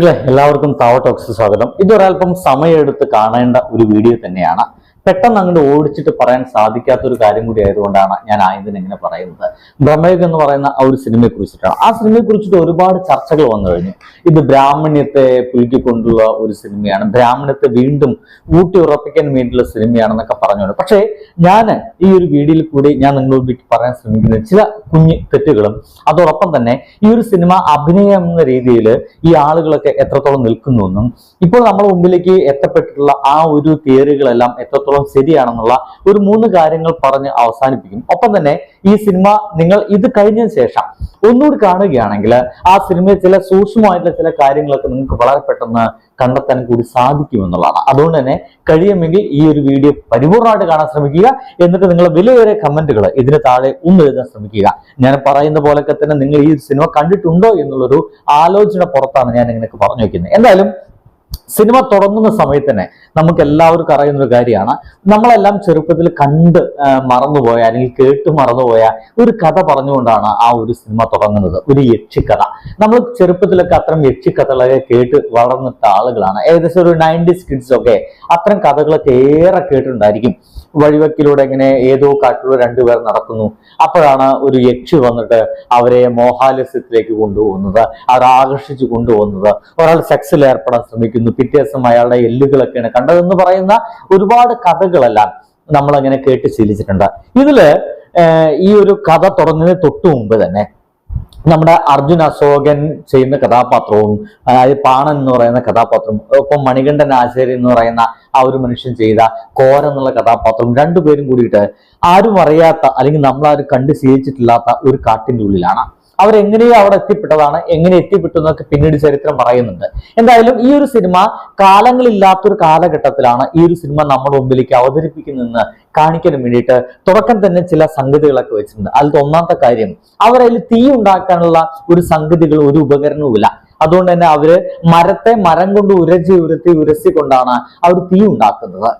എല്ലാവർക്കും താവ ടോക്സ് സ്വാഗതം. ഇതൊരൽപ്പം സമയമെടുത്ത് കാണേണ്ട ഒരു വീഡിയോ തന്നെയാണ്. പെട്ടെന്ന് അങ്ങോട്ട് ഓടിച്ചിട്ട് പറയാൻ സാധിക്കാത്ത ഒരു കാര്യം കൂടി ആയതുകൊണ്ടാണ് ഞാൻ ആയതിന് ഇങ്ങനെ പറയുന്നത്. ബ്രഹ്മയുഗ് എന്ന് പറയുന്ന ആ ഒരു സിനിമയെ കുറിച്ചിട്ടാണ്. ആ സിനിമയെ കുറിച്ചിട്ട് ഒരുപാട് ചർച്ചകൾ വന്നു കഴിഞ്ഞു. ഇത് ബ്രാഹ്മണ്യത്തെ പുലുക്കിക്കൊണ്ടുള്ള ഒരു സിനിമയാണ്. ബ്രാഹ്മണ്യത്തെ വീണ്ടും ഊട്ടി ഉറപ്പിക്കാൻ വേണ്ടിയുള്ള സിനിമയാണെന്നൊക്കെ പറഞ്ഞുകൊണ്ട്. പക്ഷേ ഞാൻ ഈ ഒരു വീഡിയോയിൽ കൂടി ഞാൻ നിങ്ങളോട് പറയാൻ ശ്രമിക്കുന്ന ചില കുഞ്ഞു തെറ്റുകളും അതോടൊപ്പം തന്നെ ഈ ഒരു സിനിമ അഭിനയം എന്ന രീതിയിൽ ഈ ആളുകളൊക്കെ എത്രത്തോളം നിൽക്കുന്നു എന്നും ഇപ്പോൾ നമ്മുടെ മുമ്പിലേക്ക് എത്തപ്പെട്ടിട്ടുള്ള ആ ഒരു തിയറികളെല്ലാം എത്രത്തോളം ശരിയാണെന്നുള്ള ഒരു മൂന്ന് കാര്യങ്ങൾ പറഞ്ഞ് അവസാനിപ്പിക്കും. ഒപ്പം തന്നെ ഈ സിനിമ നിങ്ങൾ ഇത് കഴിഞ്ഞതിന് ശേഷം ഒന്നുകൂടി കാണുകയാണെങ്കിൽ ആ സിനിമയിൽ ചില സൂക്ഷ്മമായിട്ടുള്ള ചില കാര്യങ്ങളൊക്കെ നിങ്ങൾക്ക് വളരെ പെട്ടെന്ന് കണ്ടെത്താൻ കൂടി സാധിക്കുമെന്നുള്ളതാണ്. അതുകൊണ്ട് തന്നെ കഴിയുമെങ്കിൽ ഈ ഒരു വീഡിയോ പരിപൂർണമായിട്ട് കാണാൻ ശ്രമിക്കുക. എന്നിട്ട് നിങ്ങൾ വിലയേറെ കമന്റുകൾ ഇതിന് താഴെ ഒന്ന് എഴുതാൻ ശ്രമിക്കുക. ഞാൻ പറയുന്ന പോലൊക്കെ തന്നെ നിങ്ങൾ ഈ സിനിമ കണ്ടിട്ടുണ്ടോ എന്നുള്ളൊരു ആലോചന പുറത്താണ് ഞാൻ ഇങ്ങനെയൊക്കെ പറഞ്ഞു വയ്ക്കുന്നത്. എന്തായാലും സിനിമ തുടങ്ങുന്ന സമയത്ത് തന്നെ നമുക്ക് എല്ലാവർക്കും അറിയുന്ന ഒരു കാര്യമാണ്. നമ്മളെല്ലാം ചെറുപ്പത്തിൽ കണ്ട് മറന്നുപോയ അല്ലെങ്കിൽ കേട്ട് മറന്നുപോയ ഒരു കഥ പറഞ്ഞുകൊണ്ടാണ് ആ ഒരു സിനിമ തുടങ്ങുന്നത്. ഒരു യക്ഷിക്കഥ. നമ്മൾ ചെറുപ്പത്തിലൊക്കെ അത്തരം യക്ഷിക്കഥകളൊക്കെ കേട്ട് വളർന്നിട്ട ആളുകളാണ്. ഏകദേശം ഒരു നയന്റീസ് കിഡ്സ് ഒക്കെ അത്തരം കഥകളൊക്കെ ഏറെ കേട്ടിട്ടുണ്ടായിരിക്കും. വഴിവെക്കിലൂടെ ഇങ്ങനെ ഏതോ കാട്ടിലൂടെ രണ്ടുപേർ നടക്കുന്നു. അപ്പോഴാണ് ഒരു യക്ഷി വന്നിട്ട് അവരെ മോഹാലസ്യത്തിലേക്ക് കൊണ്ടുപോകുന്നത്. അവർ ആകർഷിച്ചു കൊണ്ടുപോകുന്നത്. ഒരാൾ സെക്സിൽ ഏർപ്പെടാൻ ശ്രമിക്കുന്നു. പിറ്റേ ദിവസം അയാളുടെ എല്ലുകളൊക്കെയാണ്. കണ്ടതെന്ന് പറയുന്ന ഒരുപാട് കഥകളെല്ലാം നമ്മൾ അങ്ങനെ കേട്ട് ശീലിച്ചിട്ടുണ്ട്. ഇതിൽ ഈ ഒരു കഥ തുടങ്ങുന്നതിന് തൊട്ടു മുമ്പ് തന്നെ നമ്മുടെ അർജുൻ അശോകൻ ചെയ്യുന്ന കഥാപാത്രവും അതായത് പാണൻ എന്ന് പറയുന്ന കഥാപാത്രവും ഒപ്പം മണികണ്ഠൻ ആചാര്യ എന്ന് പറയുന്ന ആ ഒരു മനുഷ്യൻ ചെയ്ത കോര എന്നുള്ള കഥാപാത്രവും രണ്ടുപേരും കൂടിയിട്ട് ആരും അറിയാത്ത അല്ലെങ്കിൽ നമ്മളാരും കണ്ട് ശീലിച്ചിട്ടില്ലാത്ത ഒരു കാട്ടിന്റെ ഉള്ളിലാണ്. അവരെങ്ങനെയോ അവിടെ എത്തിപ്പെട്ടതാണ് എങ്ങനെ എത്തിപ്പെട്ടു എന്നൊക്കെ പിന്നീട് ചരിത്രം പറയുന്നുണ്ട്. എന്തായാലും ഈ ഒരു സിനിമ കാലങ്ങളില്ലാത്തൊരു കാലഘട്ടത്തിലാണ് ഈ ഒരു സിനിമ നമ്മുടെ മുമ്പിലേക്ക് അവതരിപ്പിക്കുന്നതെന്ന് കാണിക്കാൻ വേണ്ടിയിട്ട് തുടക്കം തന്നെ ചില സംഗതികളൊക്കെ വെച്ചിട്ടുണ്ട്. അതിൽ ഒന്നാമത്തെ കാര്യം അവരതിൽ തീ ഉണ്ടാക്കാനുള്ള ഒരു സംഗതികൾ ഒരു ഉപകരണവുമില്ല. അതുകൊണ്ട് തന്നെ അവർ മരത്തെ മരം കൊണ്ട് ഉരച്ച് ഉരത്തി ഉരസി കൊണ്ടാണ് അവർ തീ ഉണ്ടാക്കുന്നത്.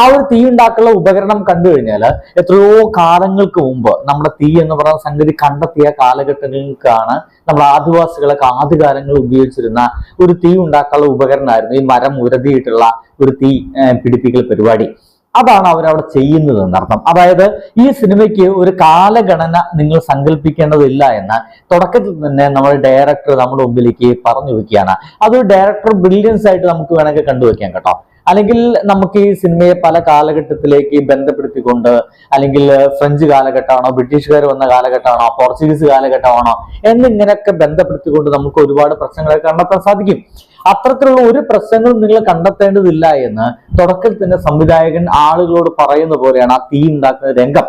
ആ ഒരു തീ ഉണ്ടാക്കാനുള്ള ഉപകരണം കണ്ടു കഴിഞ്ഞാൽ എത്രയോ കാലങ്ങൾക്ക് മുമ്പ് നമ്മുടെ തീ എന്ന് പറയുന്ന സംഗതി കണ്ടെത്തിയ കാലഘട്ടങ്ങൾക്കാണ് നമ്മൾ ആദിവാസികളൊക്കെ ആദ്യകാലങ്ങൾ ഉപയോഗിച്ചിരുന്ന ഒരു തീ ഉണ്ടാക്കാനുള്ള ഉപകരണമായിരുന്നു ഈ മരം ഉരതിയിട്ടുള്ള ഒരു തീ പിടിപ്പിക്കൽ പരിപാടി. അതാണ് അവരവിടെ ചെയ്യുന്നത് എന്നർത്ഥം. അതായത് ഈ സിനിമയ്ക്ക് ഒരു കാലഗണന നിങ്ങൾ സങ്കല്പിക്കേണ്ടതില്ല എന്ന് തുടക്കത്തിൽ തന്നെ നമ്മുടെ ഡയറക്ടർ നമ്മുടെ മുമ്പിലേക്ക് പറഞ്ഞു വെക്കുകയാണ്. അതൊരു ഡയറക്ടർ ബ്രില്യൻസ് ആയിട്ട് നമുക്ക് വേണമെങ്കിൽ കണ്ടുവെക്കാം കേട്ടോ. അല്ലെങ്കിൽ നമുക്ക് ഈ സിനിമയെ പല കാലഘട്ടത്തിലേക്ക് ബന്ധപ്പെടുത്തിക്കൊണ്ട് അല്ലെങ്കിൽ ഫ്രഞ്ച് കാലഘട്ടമാണോ ബ്രിട്ടീഷുകാർ വന്ന കാലഘട്ടമാണോ പോർച്ചുഗീസ് കാലഘട്ടമാണോ എന്നിങ്ങനെയൊക്കെ ബന്ധപ്പെടുത്തിക്കൊണ്ട് നമുക്ക് ഒരുപാട് പ്രശ്നങ്ങളെ കണ്ടെത്താൻ സാധിക്കും. അത്തരത്തിലുള്ള ഒരു പ്രശ്നങ്ങളും നിങ്ങൾ കണ്ടെത്തേണ്ടതില്ല എന്ന് തുടക്കത്തിൽ തന്നെ സംവിധായകൻ ആളുകളോട് പറയുന്ന പോലെയാണ് ആ തീ ഉണ്ടാക്കുന്ന രംഗം.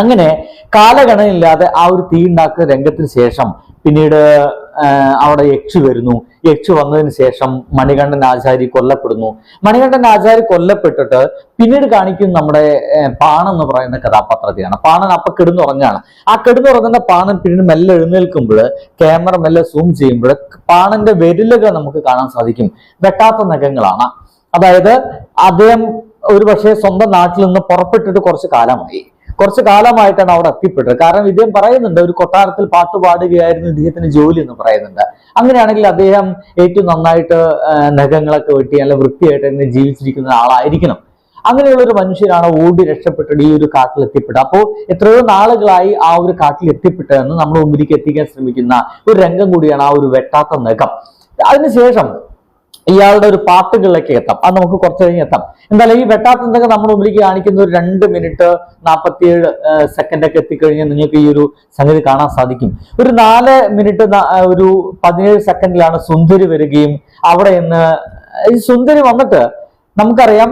അങ്ങനെ കാലഗണനയില്ലാതെ ആ ഒരു തീ ഉണ്ടാക്കുന്ന രംഗത്തിന് ശേഷം പിന്നീട് അവിടെ യക്ഷി വരുന്നു. യക്ഷി വന്നതിന് ശേഷം മണികണ്ഠൻ ആചാരി കൊല്ലപ്പെടുന്നു. മണികണ്ഠൻ ആചാരി കൊല്ലപ്പെട്ടിട്ട് പിന്നീട് കാണിക്കുന്ന നമ്മുടെ പാണൻ എന്ന് പറയുന്ന കഥാപാത്രത്തെയാണ്. പാണൻ അപ്പൊ കിടന്നുറങ്ങാണ്. ആ കിടന്നുറങ്ങുന്ന പാണൻ പിന്നീട് മെല്ലെ എഴുന്നേൽക്കുമ്പോൾ ക്യാമറ മെല്ലെ സൂം ചെയ്യുമ്പോൾ പാണന്റെ വിരലുകൾ നമുക്ക് കാണാൻ സാധിക്കും. വെട്ടാത്ത നഖങ്ങളാണ്. അതായത് അദ്ദേഹം ഒരു പക്ഷേ സ്വന്തം നാട്ടിൽ നിന്ന് പുറപ്പെട്ടിട്ട് കുറച്ച് കാലമായി. കുറച്ച് കാലമായിട്ടാണ് അവിടെ എത്തിപ്പെട്ടത്. കാരണം ഇദ്ദേഹം പറയുന്നുണ്ട് ഒരു കൊട്ടാരത്തിൽ പാട്ട് പാടുകയായിരുന്നു ഇദ്ദേഹത്തിന് ജോലി എന്ന് പറയുന്നുണ്ട്. അങ്ങനെയാണെങ്കിൽ അദ്ദേഹം ഏറ്റവും നന്നായിട്ട് നഖങ്ങളൊക്കെ വെട്ടി നല്ല വൃത്തിയായിട്ട് തന്നെ ജീവിച്ചിരിക്കുന്ന ആളായിരിക്കണം. അങ്ങനെയുള്ള ഒരു മനുഷ്യരാണ് ഓടി രക്ഷപ്പെട്ടിട്ട് ഈ ഒരു കാട്ടിൽ എത്തിപ്പെട്ടത് അപ്പോൾ എത്രയോ നാളുകളായി ആ ഒരു കാട്ടിൽ എത്തിപ്പെട്ടതെന്ന് നമ്മൾ മുമ്പിലേക്ക് എത്തിക്കാൻ ശ്രമിക്കുന്ന ഒരു രംഗം കൂടിയാണ് ആ ഒരു വെട്ടാത്ത നഖം. അതിനുശേഷം ഇയാളുടെ ഒരു പാട്ടുകളിലേക്ക് എത്താം. അത് നമുക്ക് കുറച്ച് കഴിഞ്ഞ് എത്താം. എന്തായാലും ഈ വെട്ടാത്തന്തൊക്കെ നമ്മുടെ മുമ്പിലേക്ക് കാണിക്കുന്ന ഒരു രണ്ട് മിനിറ്റ് നാൽപ്പത്തിയേഴ് സെക്കൻഡ് ഒക്കെ എത്തിക്കഴിഞ്ഞാൽ നിങ്ങൾക്ക് ഈ ഒരു സംഗതി കാണാൻ സാധിക്കും. ഒരു നാല് മിനിറ്റ് ഒരു പതിനേഴ് സെക്കൻഡിലാണ് സുന്ദരി വരികയും അവിടെ നിന്ന് ഈ സുന്ദരി വന്നിട്ട് നമുക്കറിയാം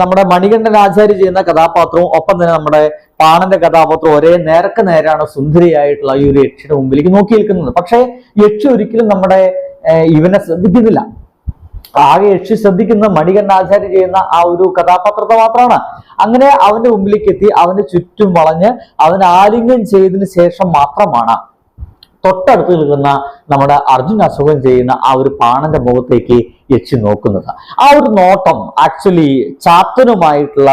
നമ്മുടെ മണികണ്ഠൻ ആചാര്യ ചെയ്യുന്ന കഥാപാത്രവും ഒപ്പം തന്നെ നമ്മുടെ പാണന്റെ കഥാപാത്രവും ഒരേ നേരക്ക് നേരാണ് സുന്ദരിയായിട്ടുള്ള ഈ ഒരു യക്ഷിയുടെ മുമ്പിലേക്ക് നോക്കി നിൽക്കുന്നത്. പക്ഷേ യക്ഷി ഒരിക്കലും നമ്മുടെ ഇവനെ ശ്രദ്ധിക്കുന്നില്ല. ആകെ യക്ഷി ശ്രദ്ധിക്കുന്ന മണികണ്ഠാചാര്യ ചെയ്യുന്ന ആ ഒരു കഥാപാത്രത്തെ മാത്രമാണ്. അങ്ങനെ അവന്റെ മുമ്പിലേക്ക് എത്തി അവന്റെ ചുറ്റും വളഞ്ഞ് അവൻ ആലിംഗം ചെയ്തതിന് ശേഷം മാത്രമാണ് തൊട്ടടുത്ത് നിൽക്കുന്ന നമ്മുടെ അർജുൻ അസുഖം ചെയ്യുന്ന ആ ഒരു പാണന്റെ മുഖത്തേക്ക് യക്ഷി നോക്കുന്നത്. ആ ഒരു നോട്ടം ആക്ച്വലി ചാത്തനുമായിട്ടുള്ള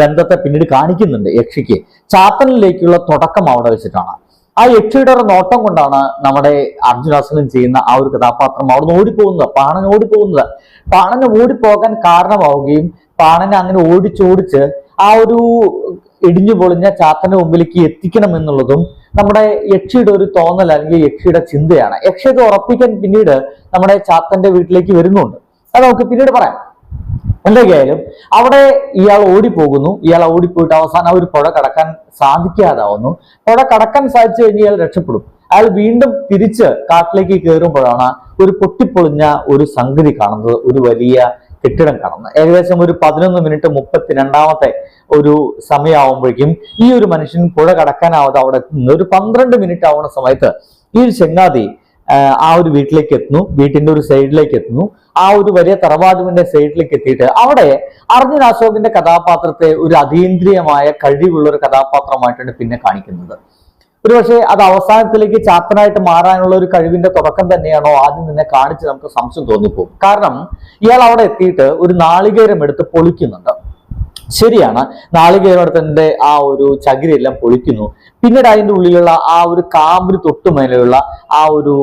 ബന്ധത്തെ പിന്നീട് കാണിക്കുന്നുണ്ട് യക്ഷിക്ക്. ചാത്തനിലേക്കുള്ള തുടക്കം അവിടെ വെച്ചിട്ടാണ്. ആ യക്ഷിയുടെ ഒരു നോട്ടം കൊണ്ടാണ് നമ്മുടെ അർജുനാസനം ചെയ്യുന്ന ആ ഒരു കഥാപാത്രം അവിടുന്ന് ഓടിപ്പോകുന്നത്. പാണൻ ഓടിപ്പോകുന്നത്. പാണന് ഓടിപ്പോകാൻ കാരണമാവുകയും പാണനെ അങ്ങനെ ഓടിച്ചോടിച്ച് ആ ഒരു ഇടിഞ്ഞു പൊളിഞ്ഞ ചാത്തന്റെ മുമ്പിലേക്ക് എത്തിക്കണം എന്നുള്ളതും നമ്മുടെ യക്ഷിയുടെ ഒരു തോന്നൽ അല്ലെങ്കിൽ യക്ഷിയുടെ ചിന്തയാണ്. യക്ഷി ഉറപ്പിക്കാൻ പിന്നീട് നമ്മുടെ ചാത്തന്റെ വീട്ടിലേക്ക് വരുന്നുണ്ട്. അത് നമുക്ക് പിന്നീട് പറയാം. എന്തൊക്കെയായാലും അവിടെ ഇയാൾ ഓടിപ്പോകുന്നു. ഇയാൾ ഓടിപ്പോയിട്ട് അവസാനം ഒരു പുഴ കടക്കാൻ സാധിക്കാതാവുന്നു. പുഴ കടക്കാൻ സാധിച്ചു കഴിഞ്ഞാൽ ഇയാൾ രക്ഷപ്പെടും. അയാൾ വീണ്ടും തിരിച്ച് കാട്ടിലേക്ക് കയറുമ്പോഴാണ് ഒരു പൊട്ടിപ്പൊളിഞ്ഞ ഒരു സംഗതി കാണുന്നത്. ഒരു വലിയ കെട്ടിടം കാണുന്നത്. ഏകദേശം ഒരു പതിനൊന്ന് മിനിറ്റ് മുപ്പത്തി രണ്ടാമത്തെ ഒരു സമയമാകുമ്പോഴേക്കും ഈ ഒരു മനുഷ്യൻ പുഴ കടക്കാനാവാതെ അവിടെ നിന്ന് ഒരു പന്ത്രണ്ട് മിനിറ്റ് ആവുന്ന സമയത്ത് ഈ ഒരു ചെങ്ങാതി ആ ഒരു വീട്ടിലേക്ക് എത്തുന്നു. വീട്ടിന്റെ ഒരു സൈഡിലേക്ക് എത്തുന്നു. ആ ഒരു വലിയ തറവാടുവിന്റെ സൈഡിലേക്ക് എത്തിയിട്ട് അവിടെ അർജുൻ അശോകിന്റെ കഥാപാത്രത്തെ ഒരു അതീന്ദ്രിയമായ കഴിവുള്ള ഒരു കഥാപാത്രമായിട്ടാണ് പിന്നെ കാണിക്കുന്നത്. ഒരുപക്ഷെ അത് അവസാനത്തിലേക്ക് ചാത്തനായിട്ട് മാറാനുള്ള ഒരു കഴിവിന്റെ തുടക്കം തന്നെയാണോ ആദ്യം നിന്നെ കാണിച്ച് നമുക്ക് സംശയം തോന്നിപ്പോകും. കാരണം ഇയാൾ അവിടെ എത്തിയിട്ട് ഒരു നാളികേരം എടുത്ത് പൊളിക്കുന്നുണ്ട്. ശരിയാണ്. നാളികേരത്തിന്റെ ആ ഒരു ചകിരിയെല്ലാം പൊളിക്കുന്നു. പിന്നീട് അതിന്റെ ഉള്ളിലുള്ള ആ ഒരു കാമ്പിന് തൊട്ട് മേലെയുള്ള ആ ഒരു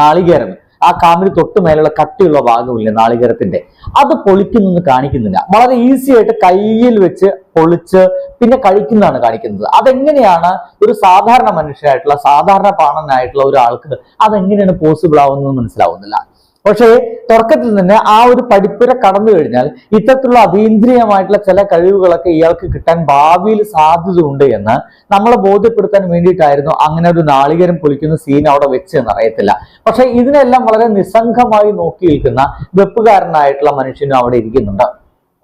നാളികേരം. ആ കാമ്പിന് തൊട്ട് മേലുള്ള കട്ടിയുള്ള ഭാഗമില്ല നാളികേരത്തിന്റെ അത് പൊളിക്കുന്നു കാണിക്കുന്നില്ല. വളരെ ഈസി ആയിട്ട് കയ്യിൽ വെച്ച് പൊളിച്ച് പിന്നെ കഴിക്കുന്നതാണ് കാണിക്കുന്നത്. അതെങ്ങനെയാണ് ഒരു സാധാരണ മനുഷ്യനായിട്ടുള്ള സാധാരണ പാണനായിട്ടുള്ള ഒരാൾക്ക് അതെങ്ങനെയാണ് പോസിബിൾ ആവുന്നത് മനസ്സിലാവുന്നില്ല. പക്ഷേ തുടക്കത്തിൽ തന്നെ ആ ഒരു പഠിപ്പുര കടന്നു കഴിഞ്ഞാൽ ഇത്തരത്തിലുള്ള അതീന്ദ്രിയമായിട്ടുള്ള ചില കഴിവുകളൊക്കെ ഇയാൾക്ക് കിട്ടാൻ ഭാവിയിൽ സാധ്യത ഉണ്ട് എന്ന് നമ്മളെ ബോധ്യപ്പെടുത്താൻ വേണ്ടിയിട്ടായിരുന്നു അങ്ങനെ ഒരു നാളികരം പൊളിക്കുന്ന സീൻ അവിടെ വെച്ച് എന്ന് അറിയത്തില്ല. പക്ഷെ ഇതിനെല്ലാം വളരെ നിസ്സംഗമായി നോക്കി നിൽക്കുന്ന വെപ്പുകാരനായിട്ടുള്ള മനുഷ്യനും അവിടെ ഇരിക്കുന്നുണ്ട്.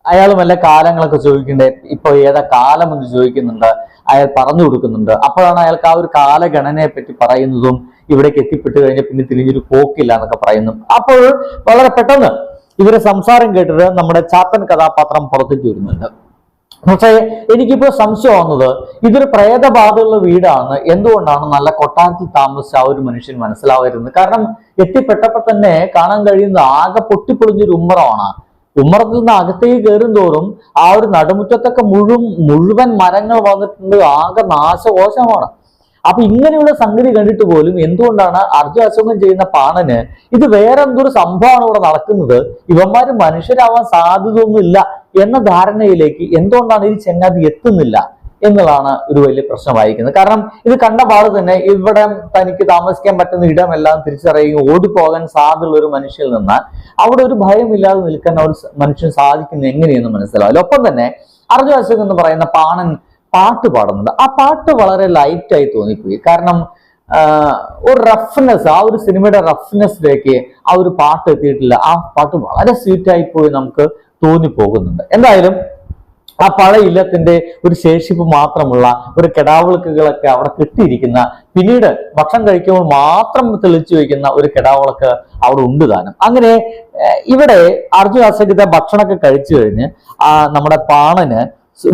അയാൾ വല്ല കാലങ്ങളൊക്കെ ചോദിക്കണ്ടേ? ഇപ്പൊ ഏതാ കാലം എന്ന് ചോദിക്കുന്നുണ്ട്. അയാൾ പറഞ്ഞു കൊടുക്കുന്നുണ്ട്. അപ്പോഴാണ് അയാൾക്ക് ആ ഒരു കാലഗണനയെ പറ്റി പറയുന്നതും ഇവിടേക്ക് എത്തിപ്പെട്ട് കഴിഞ്ഞാൽ പിന്നെ തിരിഞ്ഞൊരു പോക്കില്ല എന്നൊക്കെ പറയുന്നു. അപ്പോൾ വളരെ പെട്ടെന്ന് ഇവരെ സംസാരം കേട്ടിട്ട് നമ്മുടെ ചാത്തൻ കഥാപാത്രം പുറത്തേക്ക് വരുന്നുണ്ട്. പക്ഷേ എനിക്കിപ്പോ സംശയം വന്നത് ഇതൊരു പ്രേതബാധയുള്ള വീടാണ്. എന്തുകൊണ്ടാണ് നല്ല കൊട്ടാരത്തിൽ താമസിച്ച ആ ഒരു മനുഷ്യൻ മനസ്സിലാവരുന്നത് കാരണം എത്തിപ്പെട്ടപ്പോൾ തന്നെ കാണാൻ കഴിയുന്ന ആകെ പൊട്ടിപ്പൊളിഞ്ഞൊരു ഉമ്മറമാണ്. ഉമ്മറത്തിൽ നിന്ന് അകത്തേക്ക് കയറും തോറും ആ ഒരു നടുമുറ്റത്തൊക്കെ മുഴുവൻ മുഴുവൻ മരങ്ങൾ വന്നിട്ടുണ്ട്. ആകെ നാശകോശമാണ്. അപ്പൊ ഇങ്ങനെയുള്ള സംഗതി കണ്ടിട്ട് പോലും എന്തുകൊണ്ടാണ് അർജുൻ അശോകൻ ചെയ്യുന്ന പാണന് ഇത് വേറെ എന്തൊരു സംഭവമാണ് ഇവിടെ നടക്കുന്നത്? ഇവന്മാര് മനുഷ്യരാവാൻ സാധ്യതയൊന്നുമില്ല എന്ന ധാരണയിലേക്ക് എന്തുകൊണ്ടാണ് ഈ ചെങ്ങാതി എത്തുന്നില്ല എന്നുള്ളതാണ് ഒരു വലിയ പ്രശ്നമായിരിക്കുന്നത് കാരണം ഇത് കണ്ട പാട് തന്നെ ഇവിടെ തനിക്ക് താമസിക്കാൻ പറ്റുന്ന ഇടമെല്ലാം തിരിച്ചറിയുകയും ഓടിപ്പോകാൻ സാധ്യതയുള്ള ഒരു മനുഷ്യനിൽ നിന്ന് അവിടെ ഒരു ഭയമില്ലാതെ നിൽക്കാൻ ഒരു മനുഷ്യൻ സാധിക്കുന്നത് എങ്ങനെയെന്ന് മനസ്സിലാവില്ല. ഒപ്പം തന്നെ അർജുന അശോക് എന്ന് പറയുന്ന പാണൻ പാട്ട് പാടുന്നത് ആ പാട്ട് വളരെ ലൈറ്റായി തോന്നിപ്പോയി. കാരണം ഒരു റഫ്നെസ് ആ ഒരു സിനിമയുടെ റഫ്നെസ്സിലേക്ക് ആ ഒരു പാട്ട് എത്തിയിട്ടില്ല. ആ പാട്ട് വളരെ സ്വീറ്റായി പോയി നമുക്ക് തോന്നിപ്പോകുന്നുണ്ട്. എന്തായാലും ആ പഴയ ഇല്ലത്തിന്റെ ഒരു ശേഷിപ്പ് മാത്രമുള്ള ഒരു കെടാവിളക്കുകളൊക്കെ അവിടെ കെട്ടിയിരിക്കുന്ന പിന്നീട് ഭക്ഷണം കഴിക്കുമ്പോൾ മാത്രം തെളിച്ചു വയ്ക്കുന്ന ഒരു കെടാവിളക്ക് അവിടെ ഉണ്ട് താനും. അങ്ങനെ ഇവിടെ അർജുൻ അസഹിത ഭക്ഷണമൊക്കെ കഴിച്ചു കഴിഞ്ഞ് ആ നമ്മുടെ പാണന്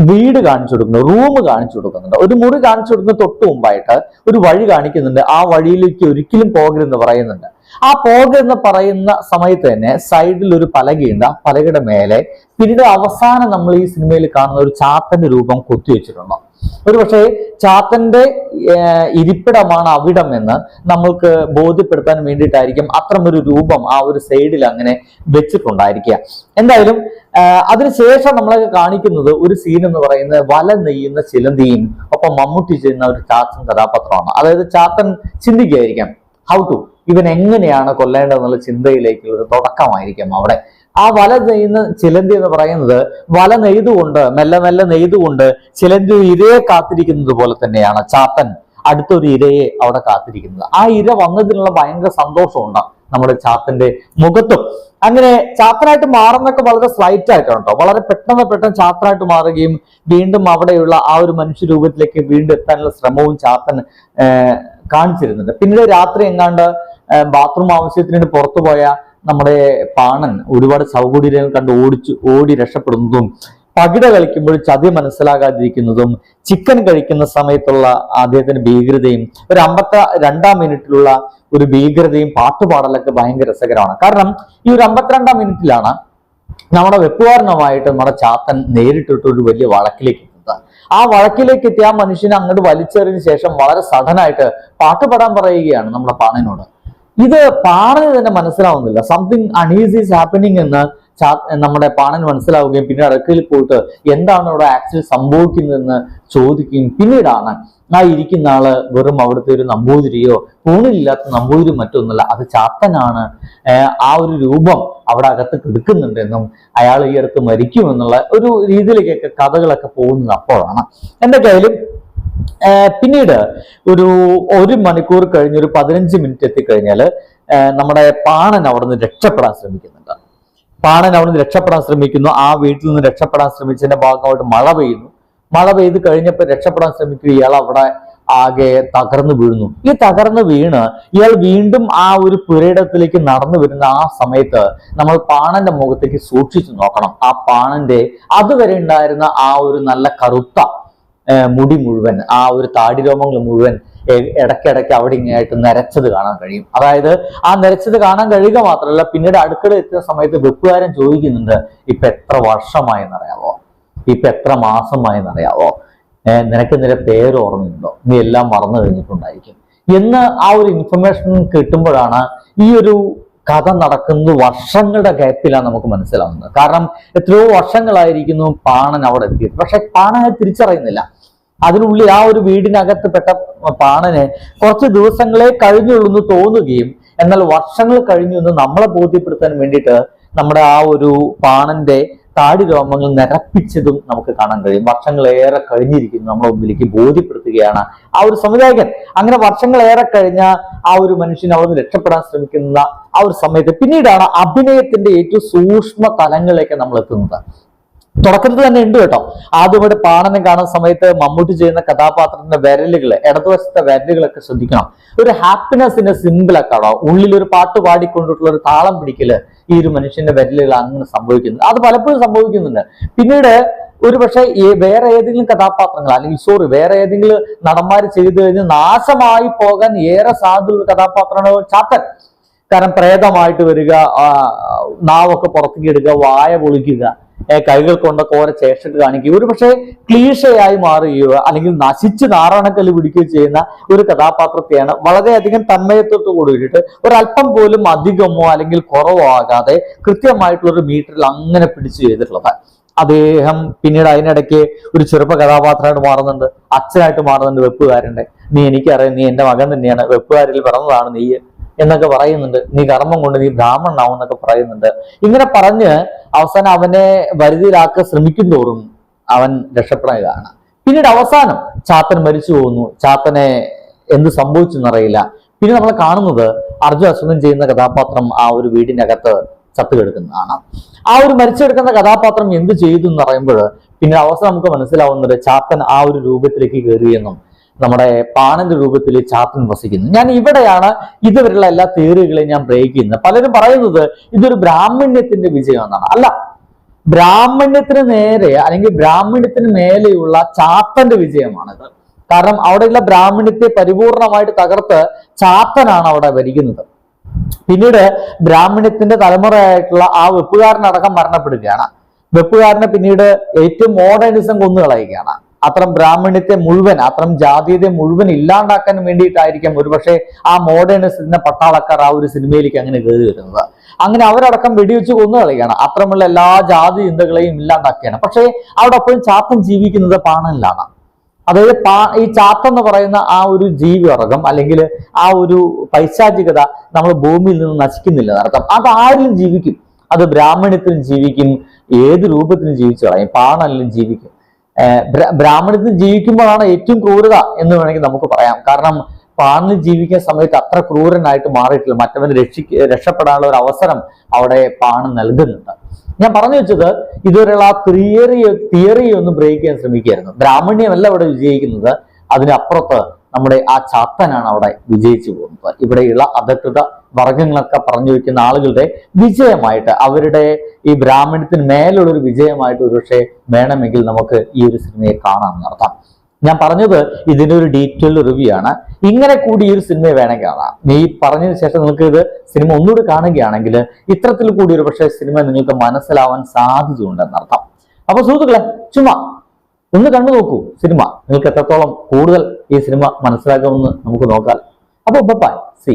വീട് കാണിച്ചു കൊടുക്കുന്നു റൂം കാണിച്ചു കൊടുക്കുന്നുണ്ട്. ഒരു മുറി കാണിച്ചു കൊടുക്കുന്ന തൊട്ട് മുമ്പായിട്ട് ഒരു വഴി കാണിക്കുന്നുണ്ട്. ആ വഴിയിലേക്ക് ഒരിക്കലും പോകരുതെന്ന് പറയുന്നുണ്ട്. ആ പോകരുതെന്ന് പറയുന്ന സമയത്ത് തന്നെ സൈഡിൽ ഒരു പലകയുണ്ട്. ആ പലകയുടെ മേലെ പിന്നീട് അവസാനം നമ്മൾ ഈ സിനിമയിൽ കാണുന്ന ഒരു ചാത്തന്റെ രൂപം കൊത്തിവെച്ചിട്ടുണ്ട് ഒരു പക്ഷേ ചാത്തന്റെ ഇരിപ്പിടമാണ് അവിടം എന്ന് നമ്മൾക്ക് ബോധ്യപ്പെടുത്താൻ വേണ്ടിയിട്ടായിരിക്കും അത്തരമൊരു രൂപം ആ ഒരു സൈഡിൽ അങ്ങനെ വെച്ചിട്ടുണ്ടായിരിക്കുക. എന്തായാലും അതിനുശേഷം നമ്മളൊക്കെ കാണിക്കുന്നത് ഒരു സീൻ എന്ന് പറയുന്നത് വല നെയ്യുന്ന ചിലന്തിയും ഒപ്പം മമ്മൂട്ടി ചെയ്യുന്ന ഒരു ചാത്തൻ കഥാപാത്രമാണ്. അതായത് ചാത്തൻ ചിന്തിക്കുകയായിരിക്കാം ഹൗ ടു ഇവൻ എങ്ങനെയാണ് കൊല്ലേണ്ടതെന്നുള്ള ചിന്തയിലേക്കുള്ള ഒരു തുടക്കമായിരിക്കാം അവിടെ. ആ വല നെയ്യുന്ന ചിലന്തി എന്ന് പറയുന്നത് വല നെയ്തുകൊണ്ട് മെല്ലെ മെല്ലെ നെയ്തുകൊണ്ട് ചിലന്തി ഇരയെ കാത്തിരിക്കുന്നത് പോലെ തന്നെയാണ് ചാത്തൻ അടുത്തൊരു ഇരയെ അവിടെ കാത്തിരിക്കുന്നത്. ആ ഇര വന്നതിനുള്ള ഭയങ്കര സന്തോഷമുണ്ട് നമ്മുടെ ചാത്തന്റെ മുഖത്തും. അങ്ങനെ ചാത്തനായിട്ട് മാറുന്നൊക്കെ വളരെ സ്ലൈറ്റ് ആയിട്ടാണ് കേട്ടോ വളരെ പെട്ടെന്ന് പെട്ടെന്ന് ചാത്തനായിട്ട് മാറുകയും വീണ്ടും അവിടെയുള്ള ആ ഒരു മനുഷ്യ രൂപത്തിലേക്ക് വീണ്ടും എത്താനുള്ള ശ്രമവും ചാത്തൻ കാണിച്ചിരുന്നുണ്ട്. പിന്നീട് രാത്രി എങ്ങാണ്ട് ബാത്റൂം ആവശ്യത്തിന് പുറത്തു പോയ നമ്മുടെ പാണൻ ഒരുപാട് സൗകര്യങ്ങൾ കണ്ട് ഓടിച്ചു ഓടി രക്ഷപ്പെടുന്നതും പകിട കളിക്കുമ്പോൾ ചതി മനസ്സിലാകാതിരിക്കുന്നതും ചിക്കൻ കഴിക്കുന്ന സമയത്തുള്ള അദ്ദേഹത്തിന്റെ ഭീകരതയും ഒരു അമ്പത്ത രണ്ടാം മിനിറ്റിലുള്ള ഒരു ഭീകരതയും പാട്ടുപാടലൊക്കെ ഭയങ്കര രസകരമാണ്. കാരണം ഈ ഒരു അമ്പത്തിരണ്ടാം മിനിറ്റിലാണ് നമ്മുടെ വെപ്പുകാരനുമായിട്ട് നമ്മുടെ ചാത്തൻ നേരിട്ടിട്ട് ഒരു വലിയ വഴക്കിലേക്ക് ആ വഴക്കിലേക്ക് എത്തിയ ആ മനുഷ്യനെ അങ്ങോട്ട് വലിച്ചെറിഞ്ഞ ശേഷം വളരെ സഡനായിട്ട് പാട്ട് പാടാൻ പറയുകയാണ് നമ്മുടെ പാണനോട്. ഇത് പാണന് തന്നെ മനസ്സിലാവുന്നില്ല. സംതിങ് അൺഈസി ഈസ് ഹാപ്പനിങ് എന്ന് നമ്മുടെ പാണൻ മനസ്സിലാവുകയും പിന്നീട് അടുക്കയിൽ പോയിട്ട് എന്താണ് അവിടെ ആക്ച്വലി സംഭവിക്കുന്നതെന്ന് ചോദിക്കുകയും പിന്നീടാണ് ആ ഇരിക്കുന്ന ആൾ വെറും അവിടുത്തെ ഒരു നമ്പൂതിരിയോ കൂണിലില്ലാത്ത നമ്പൂതിരി മറ്റൊന്നുമല്ല അത് ചാത്തനാണ്. ആ ഒരു രൂപം അവിടെ അകത്ത് കിടക്കുന്നുണ്ടെന്നും അയാൾ ഈ അടുത്ത് മരിക്കുമെന്നുള്ള ഒരു രീതിയിലേക്കൊക്കെ കഥകളൊക്കെ പോകുന്നത് അപ്പോഴാണ്. എന്തൊക്കെയായാലും ഏർ പിന്നീട് ഒരു ഒരു മണിക്കൂർ കഴിഞ്ഞ് ഒരു പതിനഞ്ച് മിനിറ്റ് എത്തിക്കഴിഞ്ഞാൽ നമ്മുടെ പാണൻ അവിടുന്ന് രക്ഷപ്പെടാൻ ശ്രമിക്കുന്നുണ്ട്. പാണൻ അവിടുന്ന് രക്ഷപ്പെടാൻ ശ്രമിക്കുന്നു. ആ വീട്ടിൽ നിന്ന് രക്ഷപ്പെടാൻ ശ്രമിച്ചതിന്റെ ഭാഗമായിട്ട് മഴ പെയ്യുന്നു. മഴ പെയ്ത് കഴിഞ്ഞപ്പോൾ രക്ഷപ്പെടാൻ ശ്രമിക്കുക ഇയാൾ അവിടെ ആകെ തകർന്നു വീഴുന്നു. ഈ തകർന്നു വീണ് ഇയാൾ വീണ്ടും ആ ഒരു പുരയിടത്തിലേക്ക് നടന്നു വരുന്ന ആ സമയത്ത് നമ്മൾ പാണന്റെ മുഖത്തേക്ക് സൂക്ഷിച്ചു നോക്കണം. ആ പാണന്റെ അതുവരെ ഉണ്ടായിരുന്ന ആ ഒരു നല്ല കറുത്ത മുടി മുഴുവൻ ആ ഒരു താടി രോമങ്ങൾ മുഴുവൻ ഇടയ്ക്കിടയ്ക്ക് അവിടെ ഇങ്ങനെയായിട്ട് നരച്ചത് കാണാൻ കഴിയും. അതായത് ആ നരച്ചത് കാണാൻ കഴിയുക മാത്രമല്ല പിന്നീട് അടുക്കള എത്തുന്ന സമയത്ത് വെപ്പുകാരൻ ചോദിക്കുന്നുണ്ട് ഇപ്പൊ എത്ര വർഷമായി എന്നറിയാവോ ഇപ്പൊ എത്ര മാസമായെന്നറിയാവോ? ഏർ നിനക്ക് നിന്റെ പേര് ഓർമ്മയുണ്ടോ? നീ എല്ലാം മറന്നു കഴിഞ്ഞിട്ടുണ്ടായിരിക്കും. എന്ന് ആ ഒരു ഇൻഫർമേഷൻ കിട്ടുമ്പോഴാണ് ഈ ഒരു കഥ നടക്കുന്നത് വർഷങ്ങളുടെ ഗ്യാപ്പിലാണ് നമുക്ക് മനസ്സിലാവുന്നത്. കാരണം എത്രയോ വർഷങ്ങളായിരിക്കുന്നു പാണൻ അവിടെ എത്തിയത്. പക്ഷെ പാണനെ തിരിച്ചറിയുന്നില്ല. അതിനുള്ളിൽ ആ ഒരു വീടിനകത്ത് പെട്ട പാണന് കുറച്ച് ദിവസങ്ങളെ കഴിഞ്ഞുള്ളൂ എന്ന് തോന്നുകയും എന്നാൽ വർഷങ്ങൾ കഴിഞ്ഞു എന്ന് നമ്മളെ ബോധ്യപ്പെടുത്താൻ വേണ്ടിയിട്ട് നമ്മുടെ ആ ഒരു പാണന്റെ താടി രോമങ്ങൾ നിരപ്പിച്ചതും നമുക്ക് കാണാൻ കഴിയും. വർഷങ്ങളേറെ കഴിഞ്ഞിരിക്കുന്നു നമ്മളെ മുമ്പിലേക്ക് ബോധ്യപ്പെടുത്തുകയാണ് ആ ഒരു സംവിധായകൻ. അങ്ങനെ വർഷങ്ങളേറെ കഴിഞ്ഞ ആ ഒരു മനുഷ്യൻ അവിടുന്ന് രക്ഷപ്പെടാൻ ശ്രമിക്കുന്ന ആ ഒരു സമയത്ത് പിന്നീടാണ് അഭിനയത്തിന്റെ ഏറ്റവും സൂക്ഷ്മ തലങ്ങളിലേക്ക് നമ്മൾ എത്തുന്നത് തുടക്കത്തിൽ തന്നെ ഉണ്ട് കേട്ടോ. ആദ്യമായിട്ട് പാണനം കാണുന്ന സമയത്ത് മമ്മൂട്ടി ചെയ്യുന്ന കഥാപാത്രത്തിന്റെ വിരലുകൾ ഇടതുവശത്തെ വിരലുകളൊക്കെ ശ്രദ്ധിക്കണം. ഒരു ഹാപ്പിനെസിന്റെ സിമ്പിളൊക്കെ ആണോ ഉള്ളിൽ ഒരു പാട്ട് പാടിക്കൊണ്ടിട്ടുള്ള ഒരു താളം പിടിക്കൽ ഈ ഒരു മനുഷ്യന്റെ വിരലുകൾ അങ്ങനെ സംഭവിക്കുന്നത്. അത് പലപ്പോഴും സംഭവിക്കുന്നുണ്ട്. പിന്നീട് ഒരു പക്ഷേ വേറെ ഏതെങ്കിലും കഥാപാത്രങ്ങൾ അല്ലെങ്കിൽ സോറി വേറെ ഏതെങ്കിലും നടന്മാർ ചെയ്തു കഴിഞ്ഞ് നാശമായി പോകാൻ ഏറെ സാധ്യതയുള്ള കഥാപാത്രമാണ് ചാത്തൻ. കാരണം പ്രേതമായിട്ട് വരിക നാവൊക്കെ പുറത്തേക്ക് എടുക്കുക വായ പൊളിക്കുക കൈകൾ കൊണ്ട് കോര ചേഷിട്ട് കാണിക്കുക ഒരു പക്ഷേ ക്ലീഷയായി മാറുകയോ അല്ലെങ്കിൽ നശിച്ച് നാറാണക്കല്ല് പിടിക്കുകയോ ചെയ്യുന്ന ഒരു കഥാപാത്രത്തെയാണ് വളരെയധികം തന്മയത്വത്തോട് കൂടിയിട്ട് ഒരല്പം പോലും അധികമോ അല്ലെങ്കിൽ കുറവോ ആകാതെ കൃത്യമായിട്ടുള്ള ഒരു മീറ്ററിൽ അങ്ങനെ പിടിച്ചു ചെയ്തിട്ടുള്ളത്. അദ്ദേഹം പിന്നീട് അതിനിടയ്ക്ക് ഒരു ചെറുപ്പ കഥാപാത്രമായിട്ട് മാറുന്നുണ്ട്. അച്ഛനായിട്ട് മാറുന്നുണ്ട് വെപ്പുകാരന്റെ. നീ എനിക്കറിയാം നീ എന്റെ മകൻ തന്നെയാണ്. വെപ്പുകാരിൽ പിറന്നതാണ് നീ എന്നൊക്കെ പറയുന്നുണ്ട്. നീ കർമ്മം കൊണ്ട് നീ ബ്രാഹ്മണനാവും എന്നൊക്കെ പറയുന്നുണ്ട്. ഇങ്ങനെ പറഞ്ഞ് അവസാനം അവനെ വരുതിയിലാക്കാൻ ശ്രമിക്കും തോറും അവൻ രക്ഷപ്പെടുന്നതാണ് പിന്നീട് അവസാനം ചാത്തൻ മരിച്ചു പോകുന്നു. ചാത്തനെ എന്ത് സംഭവിച്ചു എന്നറിയില്ല പിന്നെ നമ്മൾ കാണുന്നത് അർജുൻ അശ്വതൻ ചെയ്യുന്ന കഥാപാത്രം ആ ഒരു വീടിനകത്ത് ചത്തുകിടക്കുന്നതാണ്. ആ ഒരു മരിച്ചെടുക്കുന്ന കഥാപാത്രം എന്ത് ചെയ്തു എന്ന് പറയുമ്പോൾ പിന്നെ അവസാനം നമുക്ക് മനസ്സിലാവുന്നത് ചാത്തൻ ആ ഒരു രൂപത്തിലേക്ക് കയറിയെന്നും നമ്മുടെ പാണന്റെ രൂപത്തിൽ ചാത്തൻ വസിക്കുന്നു. ഞാൻ ഇവിടെയാണ് ഇതുവരെയുള്ള എല്ലാ തിയറികളെയും ഞാൻ ബ്രേക്ക് പലരും പറയുന്നത് ഇതൊരു ബ്രാഹ്മണ്യത്തിന്റെ വിജയം എന്നാണ് അല്ല ബ്രാഹ്മണ്യത്തിന് നേരെ അല്ലെങ്കിൽ ബ്രാഹ്മണ്യത്തിന് മേലെയുള്ള ചാത്തന്റെ വിജയമാണിത്. കാരണം അവിടെയുള്ള ബ്രാഹ്മണ്യത്തെ പരിപൂർണമായിട്ട് തകർത്ത് ചാത്തനാണ് അവിടെ ഭരിക്കുന്നത്. പിന്നീട് ബ്രാഹ്മണ്യത്തിന്റെ തലമുറയായിട്ടുള്ള ആ വെപ്പുകാരനടക്കം മരണപ്പെടുകയാണ്. വെപ്പുകാരനെ പിന്നീട് ഏറ്റവും മോഡേണിസം കൊന്നുകളയുകയാണ്. അത്തരം ബ്രാഹ്മണ്യത്തെ മുഴുവൻ അത്തരം ജാതീയതയെ മുഴുവൻ ഇല്ലാണ്ടാക്കാൻ വേണ്ടിയിട്ടായിരിക്കും ഒരുപക്ഷെ ആ മോഡേണിസത്തിന്റെ പട്ടാളക്കാർ ആ ഒരു സിനിമയിലേക്ക് അങ്ങനെ കയറി വരുന്നത്. അങ്ങനെ അവരടക്കം വെടിവെച്ച് കൊന്നു കളയുകയാണ്. അത്തരമുള്ള എല്ലാ ജാതി ചിന്തകളെയും ഇല്ലാണ്ടാക്കുകയാണ്. പക്ഷേ അവിടെ അപ്പോഴും ചാത്തൻ ജീവിക്കുന്നത് പാണനിലാണ്. അതായത് പാ ഈ ചാത്ത എന്ന് പറയുന്ന ആ ഒരു ജീവിവർഗം അല്ലെങ്കിൽ ആ ഒരു പൈശാചികത നമ്മൾ ഭൂമിയിൽ നിന്ന് നശിക്കുന്നില്ല നടത്തം അത് ആരിലും ജീവിക്കും. അത് ബ്രാഹ്മണ്യത്തിലും ജീവിക്കും. ഏത് രൂപത്തിലും ജീവിച്ചു കളയും. പാണലിലും ജീവിക്കും. ഏർ ബ്ര- ജീവിക്കുമ്പോഴാണ് ഏറ്റവും ക്രൂരത എന്ന് വേണമെങ്കിൽ നമുക്ക് പറയാം. കാരണം പാണിൽ ജീവിക്കുന്ന സമയത്ത് അത്ര ക്രൂരനായിട്ട് മാറിയിട്ടില്ല. മറ്റവന് രക്ഷിക്ക രക്ഷപ്പെടാനുള്ള ഒരു അവസരം അവിടെ പാണ് നൽകുന്നുണ്ട്. ഞാൻ പറഞ്ഞു വെച്ചത് ഇതുവരെയുള്ള ആ തിയറി തിയറിയെ ഒന്ന് ബ്രേക്ക് ചെയ്യാൻ ശ്രമിക്കുകയായിരുന്നു. ബ്രാഹ്മണ്യമല്ല ഇവിടെ വിജയിക്കുന്നത്. അതിനപ്പുറത്ത് നമ്മുടെ ആ ചാത്തനാണ് അവിടെ വിജയിച്ചു പോകുന്നത്. ഇവിടെയുള്ള അധകൃത വർഗങ്ങളൊക്കെ പറഞ്ഞു വയ്ക്കുന്ന ആളുകളുടെ വിജയമായിട്ട് അവരുടെ ഈ ബ്രാഹ്മണത്തിന് മേലുള്ള ഒരു വിജയമായിട്ട് ഒരുപക്ഷെ വേണമെങ്കിൽ നമുക്ക് ഈ ഒരു സിനിമയെ കാണാം നടത്താം ഞാൻ പറഞ്ഞത് ഇതിന്റെ ഒരു ഡീറ്റെയിൽ റിവ്യൂ ആണ്. ഇങ്ങനെ കൂടി ഈ ഒരു സിനിമ വേണമെങ്കിൽ കാണാം. നീ പറഞ്ഞതിന് ശേഷം നിങ്ങൾക്ക് ഇത് സിനിമ ഒന്നുകൂടി കാണുകയാണെങ്കിൽ ഇത്തരത്തിൽ കൂടി ഒരു പക്ഷേ സിനിമ നിങ്ങൾക്ക് മനസ്സിലാവാൻ സാധ്യതയുണ്ടെന്നർത്ഥം അപ്പൊ സുഹൃത്തുക്കളെ ചുമ്മാ ഒന്ന് കണ്ടു നോക്കൂ സിനിമ. നിങ്ങൾക്ക് എത്രത്തോളം കൂടുതൽ ഈ സിനിമ മനസ്സിലാക്കുമെന്ന് നമുക്ക് നോക്കാം. അപ്പോൾ ബൈ സി.